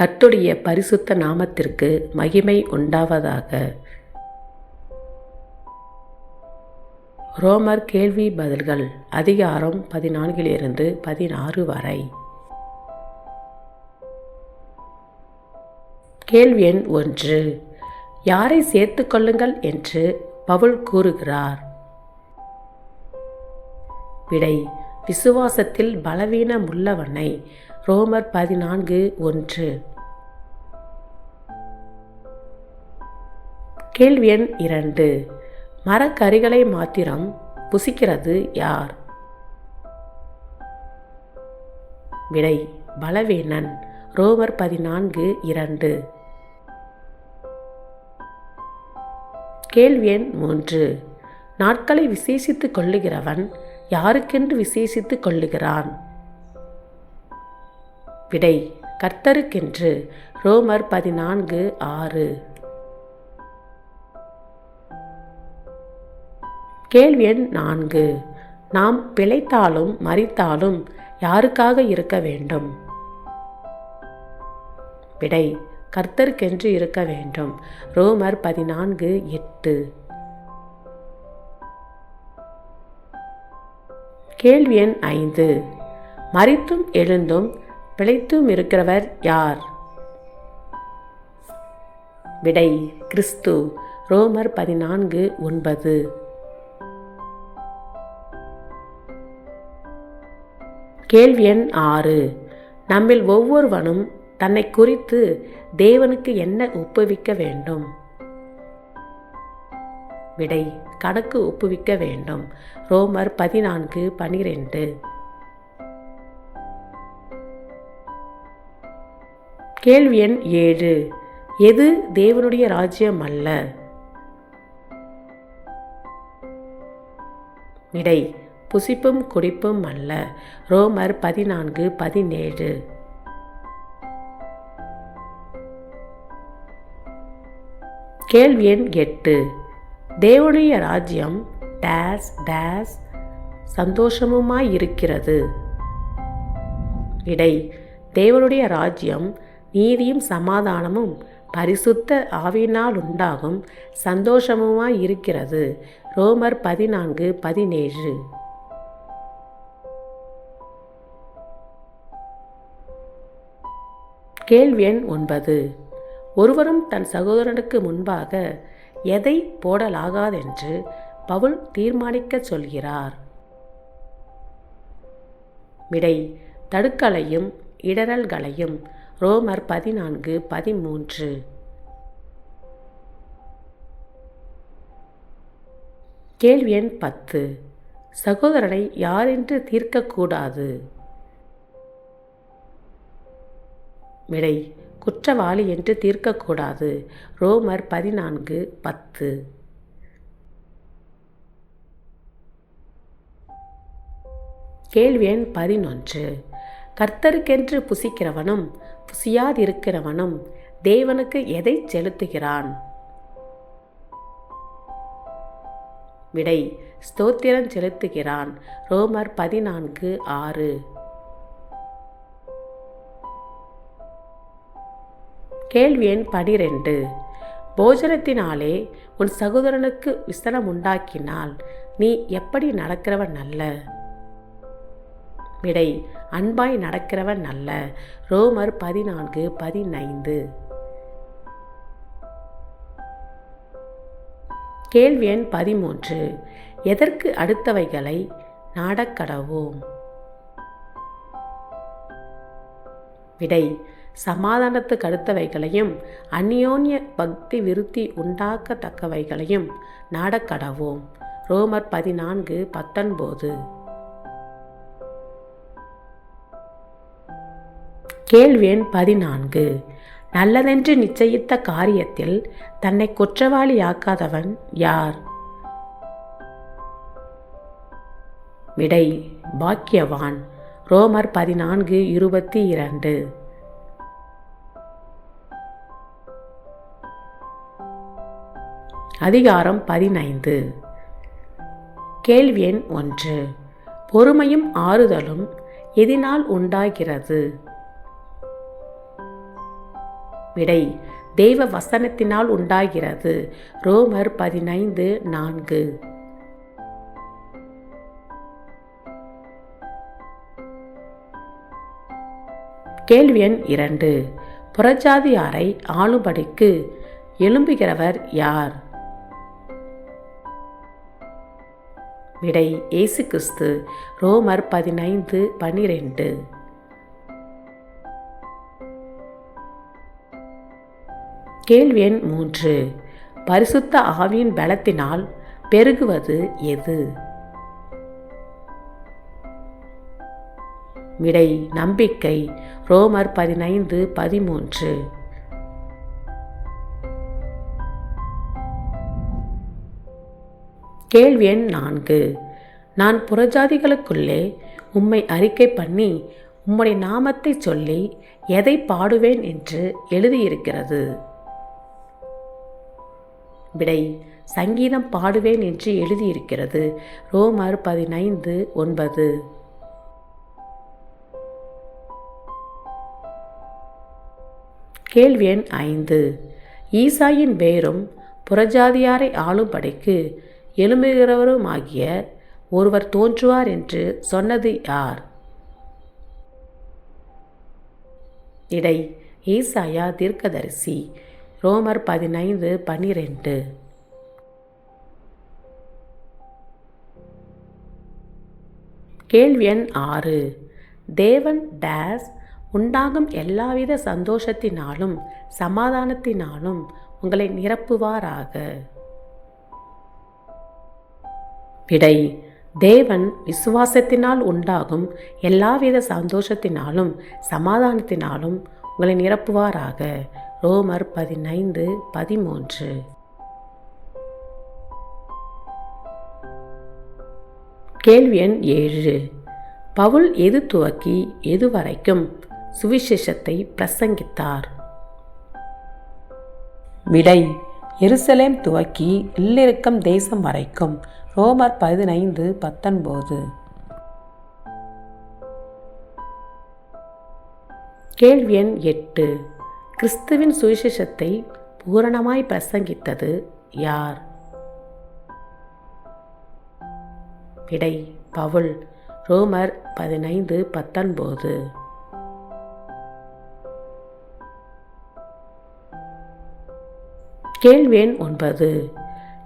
கர்த்துடைய பரிசுத்த நாமத்திற்கு மகிமை உண்டாவதாக. ரோமர் கேள்வி பதில்கள் அதிகாரம் பதினான்கிலிருந்து பதினாறு வரை. கேள்வி எண் ஒன்று. யாரை சேர்த்து கொள்ளுங்கள் என்று பவுல் கூறுகிறார். விடை விசுவாசத்தில் பலவீனமுள்ளவனை. ரோமர் பதினான்கு ஒன்று. கேள்வி எண் இரண்டு. மரக்கறிகளை மாத்திரம் புசிக்கிறது யார்? விடை பலவீனன். ரோமர் பதினான்கு இரண்டு. கேள்வி எண் மூன்று. நாட்களை விசேஷித்துக் கொள்ளுகிறவன் யாருக்கென்று விசேஷித்துக் கொள்ளுகிறான்? விடை கர்த்தருக்கென்று. ரோமர் பதினான்கு ஆறு. கேள்வி எண் நான்கு. நாம் பிழைத்தாலும் மறித்தாலும் யாருக்காக இருக்க வேண்டும்? விடை கர்த்தருக்கென்று இருக்க வேண்டும். ரோமர் பதினான்கு எட்டு. கேள்வி எண் ஐந்து. மறித்தும் எழுந்தும் பிழைத்தும் இருக்கிறவர் யார்? விடை கிறிஸ்து. ரோமர் பதினான்கு ஒன்பது. கேள்வி எண் ஆறு. நம்மில் ஒவ்வொருவனும் தன்னை குறித்து தேவனுக்கு என்ன ஒப்புவிக்க வேண்டும்? விடை கணக்கு ஒப்புவிக்க வேண்டும். ரோமர் பதினான்கு பனிரெண்டு. கேள்வி எண் ஏழு. எது தேவனுடைய ராஜ்யம் அல்ல? விடை புசிப்பும் குடிப்பும் அல்ல. ரோமர் பதினான்கு பதினேழு. கேள்வி எண் எட்டு. தேவனுடைய ராஜ்யம் டேஸ் டேஸ் சந்தோஷமுமாய் இருக்கிறது இடை. தேவனுடைய ராஜ்யம் நீதியும் சமாதானமும் பரிசுத்த ஆவியினால் உண்டாகும் சந்தோஷமுமாய் இருக்கிறது ரோமர் பதினான்கு பதினேழு. கேள்வி எண் ஒன்பது. ஒருவரும் தன் சகோதரனுக்கு முன்பாக எதை போடலாகாதென்று பவுல் தீர்மானிக்கச் சொல்கிறார். விடை தடுக்கலையும் இடரல்களையும் ரோமர் பதினான்கு பதிமூன்று. கேள்வி எண் பத்து. சகோதரனை யாரென்று தீர்க்கக்கூடாது? விடை. குற்றவாளி என்று தீர்க்கக்கூடாது. ரோமர் பதினான்கு பத்து. கேள்வி எண் பதினொன்று. கர்த்தருக்கென்று புசிக்கிறவனும் புசியாதிருக்கிறவனும் தேவனுக்கு எதை செலுத்துகிறான்? விடை. ஸ்தோத்திரம் செலுத்துகிறான். ரோமர் பதினான்கு ஆறு. கேள்வி எண் பனிரெண்டு. போஜனத்தினாலே உன் சகோதரனுக்கு விசனம் உண்டாக்கினால் நீ எப்படி நடக்கிறவன் அல்ல? விடை அன்பாய் நடக்கிறவன் அல்ல. ரோமர் பதினான்கு பதினைந்து. கேள்வி எண் பதிமூன்று. எதற்கு அடுத்தவைகளை நாடக்கடவோம்? விடை சமாதானத்துக்கு அடுத்தவைகளையும் அந்யோன்ய பக்தி விருத்தி உண்டாக்கத்தக்கவைகளையும் நாடக்கடவோம் ரோமர் பதினான்கு பத்தொன்பது. கேள்வியன் பதினான்கு. நல்லதென்று நிச்சயித்த காரியத்தில் தன்னை குற்றவாளியாக்காதவன் யார்? விடை பாக்கியவான். ரோமர் பதினான்கு இருபத்தி இரண்டு. அதிகாரம் பதினைந்து. கேள்வி எண் ஒன்று. பொறுமையும் ஆறுதலும் எதினால் உண்டாகிறது? விடை. தெய்வ வசனத்தினால் உண்டாகிறது. ரோமர் பதினைந்து நான்கு. கேள்வி எண் இரண்டு. புறஜாதியாரை ஆளும்படிக்கு எழும்புகிறவர் யார்? விடை இயேசு கிறிஸ்து ரோமர் பதினைந்து பனிரெண்டு. கேள்வி எண் மூன்று. பரிசுத்த ஆவியின் பலத்தினால் பெருகுவது எது? விடை நம்பிக்கை ரோமர் பதினைந்து பதிமூன்று. கேள்வி எண் நான்கு. நான் புறஜாதிகளுக்குள்ளே உம்மை அறிக்கை பண்ணி உம்முடைய நாமத்தை சொல்லி எதை பாடுவேன் என்று எழுதியிருக்கிறது. விடை சங்கீதம் பாடுவேன் என்று எழுதியிருக்கிறது. ரோமர் பதினைந்து ஒன்பது. கேள்வி எண் ஐந்து. ஈசாயின் வேரும் புறஜாதியாரை ஆளும்படைக்கு எழும்புகிறவருமாகிய ஒருவர் தோன்றுவார் என்று சொன்னது யார்? இடை ஈசாயா தீர்க்கதரிசி ரோமர் பதினைந்து பனிரெண்டு. கேள்வி எண் ஆறு. தேவன் டேஸ் உண்டாகும் எல்லாவித சந்தோஷத்தினாலும் சமாதானத்தினாலும் உங்களை நிரப்புவாராக. விடை தேவன் விசுவாசத்தினால் உண்டாகும் எல்லாவித சந்தோஷத்தினாலும் சமாதானத்தினாலும் உங்களை நிரப்புவாராக. ரோமர் பதினைந்து பதிமூன்று. கேள்வி எண் ஏழு. பவுல் எது துவக்கி எது வரைக்கும் சுவிசேஷத்தை பிரசங்கித்தார்? விடை. எருசலேம் துவக்கி இல்லிருக்கம் தேசம் வரைக்கும் ரோமர் பதினைந்து பத்தொன்பது. கேள்வி எண் எட்டு. கிறிஸ்துவின் சுவிசேஷத்தை பூரணமாய் பிரசங்கித்தது யார்? விடை பவுல் ரோமர் பதினைந்து பத்தொன்பது. கேள்வி எண் ஒன்பது.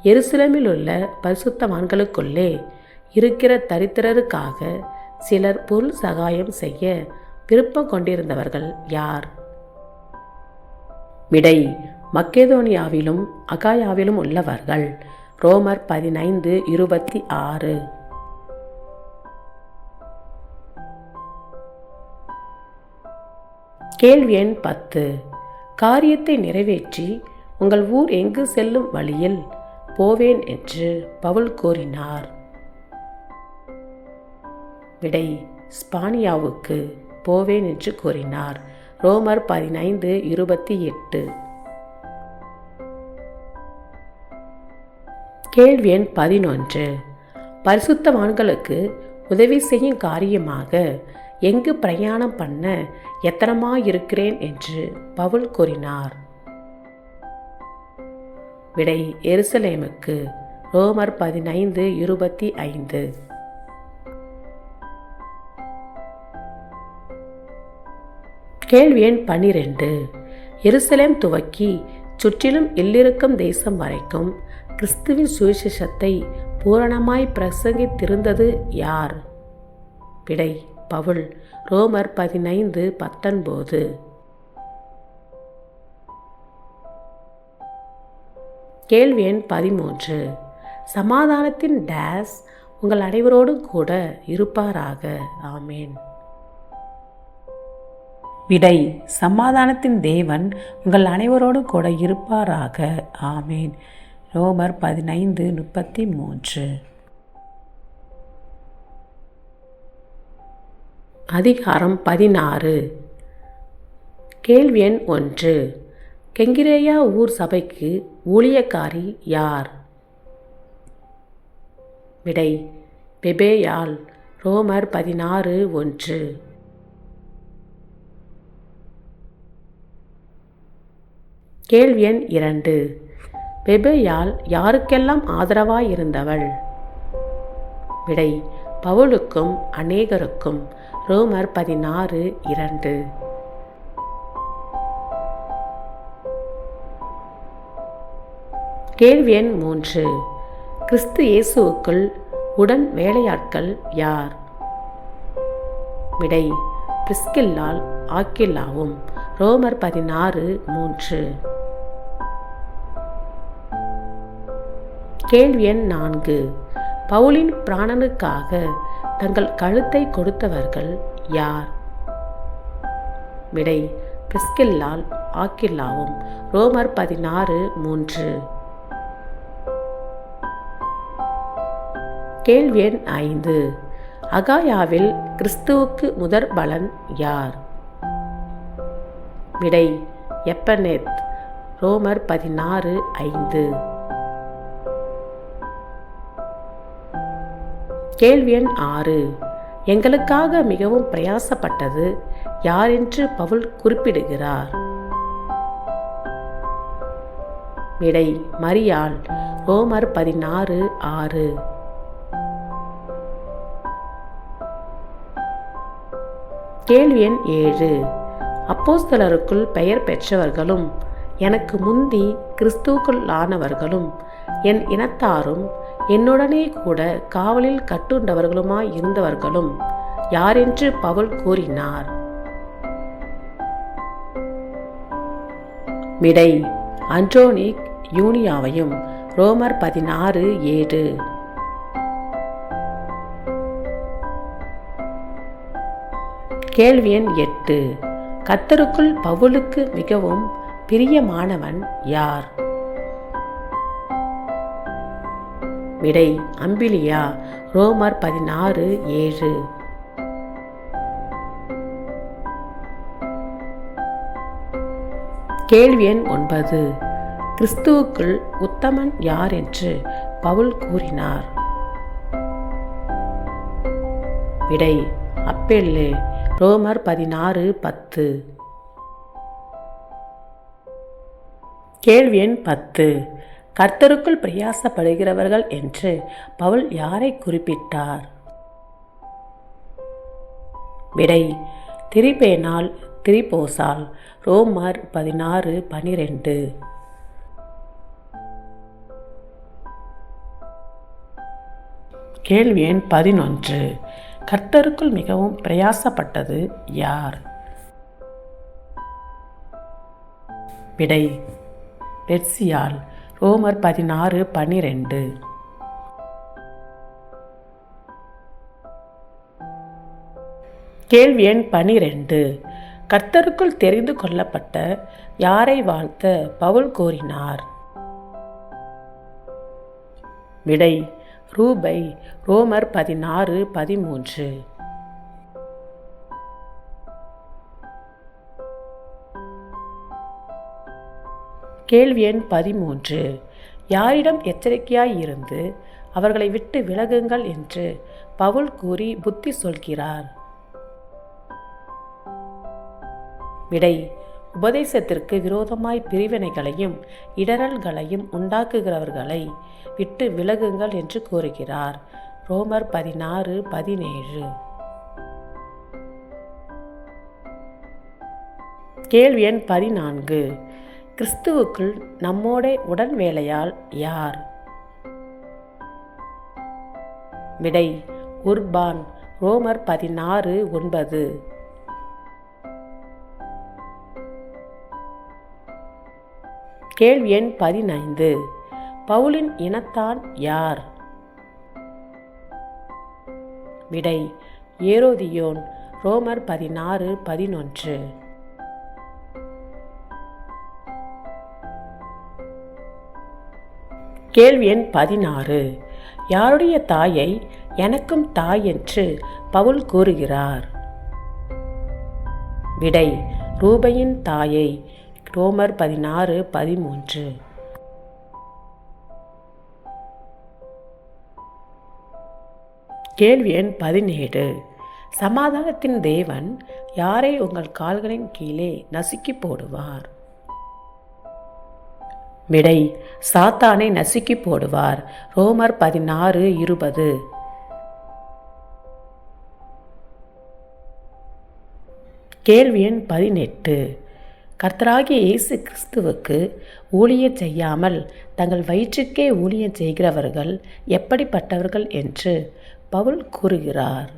எருசலமில் உள்ள பரிசுத்தவான்களுக்குள்ளே இருக்கிற தரித்திரருக்காக சிலர் பொருள் சகாயம் செய்ய விருப்பம் கொண்டிருந்தவர்கள் யார்? விடை மக்கேதோனியாவிலும் அகாயாவிலும் உள்ளவர்கள். ரோமர் பதினைந்து இருபத்தி ஆறு. கேள்வி எண் பத்து. காரியத்தை நிறைவேற்றி உங்கள் ஊர் எங்கு செல்லும் வழியில் போவேன் என்று பவுல் கூறினார். விடை ஸ்பானியாவுக்கு போவேன் என்று கூறினார். ரோமர் பதினைந்து இருபத்தி எட்டு. கேள்வி எண் பதினொன்று. பரிசுத்தவான்களுக்கு உதவி செய்யும் காரியமாக எங்கு பிரயாணம் பண்ண எத்தனமாயிருக்கிறேன் என்று பவுல் கூறினார். விடை எருசலேமுக்கு ரோமர் பதினைந்து இருபத்தி ஐந்து. கேள்வி எண் பனிரெண்டு. எருசலேம் துவக்கி சுற்றிலும் எல்லிருக்கும் தேசம் வரைக்கும் கிறிஸ்துவின் சுவிசேஷத்தை பூரணமாய் பிரசங்கித்திருந்தது யார்? விடை பவுல் ரோமர் பதினைந்து பத்தொன்பது. கேள்வி எண் பதிமூன்று. சமாதானத்தின் டேஸ் உங்கள் அனைவரோடும் கூட இருப்பாராக. ஆமேன். விடை சமாதானத்தின் தேவன் உங்கள் அனைவரோடும் கூட இருப்பாராக. ஆமேன். ரோமர் பதினைந்து முப்பத்தி மூன்று. அதிகாரம் பதினாறு. கேள்வி எண் ஒன்று. கெங்கிரேயா ஊர் சபைக்கு ஊழியக்காரி யார்? விடை பெபேயால் ரோமர் பதினாறு ஒன்று. கேள்வி எண் இரண்டு. பெபேயால் யாருக்கெல்லாம் ஆதரவாயிருந்தவள்? விடை பவுலுக்கும் அநேகருக்கும் ரோமர் பதினாறு இரண்டு. கேள்வி எண் மூன்று. கிறிஸ்து இயேசுவுக்குள் உடன் வேலையாட்கள் யார்? விடை பிரிஸ்கில்லால் ஆக்கில்லாவும். ரோமர் பதினாறு மூன்று. கேள்வி எண் நான்கு. பவுலின் பிராணனுக்காக தங்கள் கழுத்தை கொடுத்தவர்கள் யார்? விடை பிரிஸ்கில்லால் ஆக்கில்லாவும். ரோமர் பதினாறு மூன்று. கேள்வி எண் ஐந்து. அகாயாவில் கிறிஸ்துவுக்கு முதற் பலன் யார்? விடை எப்பனேத் ரோமர் பதினாறு ஐந்து. கேள்வி எண் ஆறு. எங்களுக்காக மிகவும் பிரயாசப்பட்டது யார் என்று பவுல் குறிப்பிடுகிறார்? விடை மரியாள் ரோமர் பதினாறு ஆறு. கேள்வி எண் ஏழு. அப்போஸ்தலருக்குள் பெயர் பெற்றவர்களும் எனக்கு முந்தி கிறிஸ்துவுக்குள் ஆனவர்களும் என் இனத்தாரும் என்னுடனே கூட காவலில் கட்டுண்டவர்களுமாய் இருந்தவர்களும் யாரென்று பவுல் கூறினார்? விடை அன்ட்ரோனிக் யூனியாவையும் ரோமர் பதினாறு ஏழு. கேள்வி எண் எட்டு. கத்தருக்குள் பவுலுக்கு மிகவும் பிரியமானவன் யார்? விடை அம்பிலியா ரோமர் பதினாறு ஏழு. கேள்வி எண் ஒன்பது. கிறிஸ்துவுக்குள் உத்தமன் யார் என்று பவுல் கூறினார். விடை அப்பெல்லே ரோமர் பதினாறு பத்து. கேள்வி எண் பத்து. கர்த்தருக்குள் பிரயாசப்படுகிறவர்கள் என்று பவுல் யாரை குறிப்பிட்டார்? விடை திரிபேனால் திரிபோசால் ரோமர் பதினாறு பனிரெண்டு. கேள்வி எண் பதினொன்று. கர்த்தருக்குள் மிகவும் பிரயாசப்பட்டது யார்? விடை பெர்சியால் ரோமர் பதினாறு பனிரெண்டு. கேள்வி எண் பனிரெண்டு. கர்த்தருக்குள் தெரிந்து கொள்ளப்பட்ட யாரை வாழ்த்த பவுல் கோரினார் விடை ரூபை ரோமர் பதினாறு பதிமூன்று. கேள்வி எண் பதிமூன்று. யாரிடம் எச்சரிக்கையாய் இருந்து அவர்களை விட்டு விலகுங்கள் என்று பவுல் கூறி புத்தி சொல்கிறார். விடை உபதேசத்திற்கு விரோதமாய் பிரிவினைகளையும் இடரல்களையும் உண்டாக்குகிறவர்களை விட்டு விலகுங்கள் என்று கூறுகிறார். ரோமர் பதினாறு பதினேழு. கேள்வி எண் பதினான்கு. கிறிஸ்துவுக்குள் நம்மோட உடன் வேலையால் யார்? விடை உர்பான் ரோமர் பதினாறு ஒன்பது. கேள்வி எண் பதினைந்து. பவுலின் இனத்தான் யார்? விடை ஏரோதியோன் ரோமர் பதினாறு பதினொன்று. கேள்வி எண் பதினாறு. யாருடைய தாயை எனக்கும் தாய் என்று பவுல் கூறுகிறார்? விடை ரூபையின் தாயை ரோமர் பதினாறு பதிமூன்று. கேள்வி எண் பதினேழு. சமாதானத்தின் தேவன் யாரை உங்கள் கால்களின் கீழே நசுக்கி போடுவார்? விடை சாத்தானை நசுக்கி போடுவார். ரோமர் பதினாறு இருபது. கேள்வி எண் பதினெட்டு. கர்த்தராகிய இயேசு கிறிஸ்துவுக்கு ஊழியம் செய்யாமல் தங்கள் வயிற்றுக்கே ஊழியம் செய்கிறவர்கள் எப்படிப்பட்டவர்கள் என்று பவுல் கூறுகிறார்.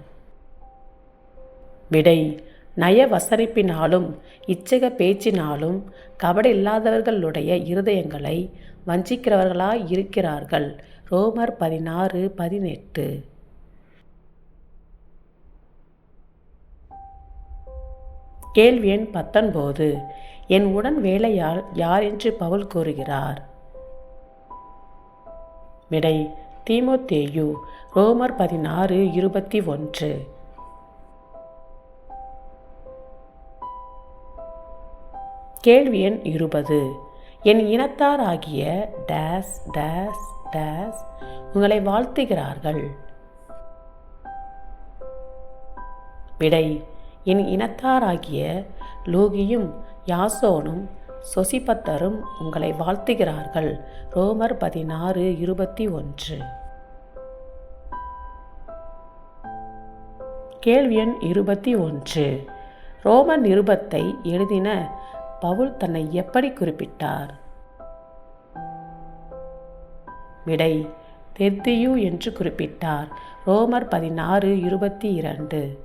விடை நய வசனிப்பினாலும் இச்சக பேச்சினாலும் கபட இல்லாதவர்களுடைய இருதயங்களை வஞ்சிக்கிறவர்களாய் இருக்கிறார்கள். ரோமர் பதினாறு பதினெட்டு. கேள்வி எண் பத்தொன்பது. என் உடன் வேலையால் யார் என்று பவுல் கூறுகிறார். விடை தீமோத்தேயு ரோமர் பதினாறு இருபத்தி ஒன்று. கேள்வி எண் இருபது. என் இனத்தாராகிய டேஸ் டேஸ் டேஸ் உங்களை வாழ்த்துகிறார்கள். விடை என் இனத்தாராகிய லோகியும் யாசோனும் சொசிபத்தரும் உங்களை வாழ்த்துகிறார்கள். ரோமர் பதினாறு இருபத்தி ஒன்று. கேள்வி எண் இருபத்தி ஒன்று. ரோம நிருபத்தை எழுதின பவுல் தன்னை எப்படி குறிப்பிட்டார்? விடை தெர்தியு என்று குறிப்பிட்டார். ரோமர் பதினாறு இருபத்தி இரண்டு.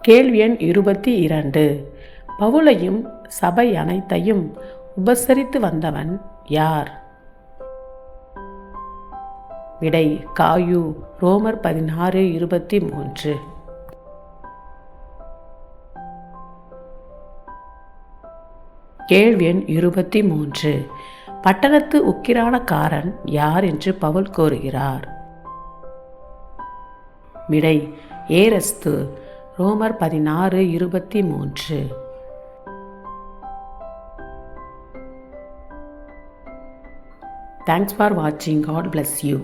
கேள்வி எண் இருபத்தி இரண்டு. பவுலையும் சபை அனைத்தையும் உபசரித்து வந்தவன் யார்? விடை காயு ரோமர் பதினாறு இருபத்தி மூன்று. கேள்வி எண் இருபத்தி மூன்று. பட்டணத்து உக்கிரானக்காரன் யார் என்று பவுல் கோருகிறார் விடை ஏரஸ்து ரோமர் பதினாறு இருபத்தி மூன்று. தேங்க்ஸ் ஃபார் வாட்சிங் காட் பிளஸ் யூ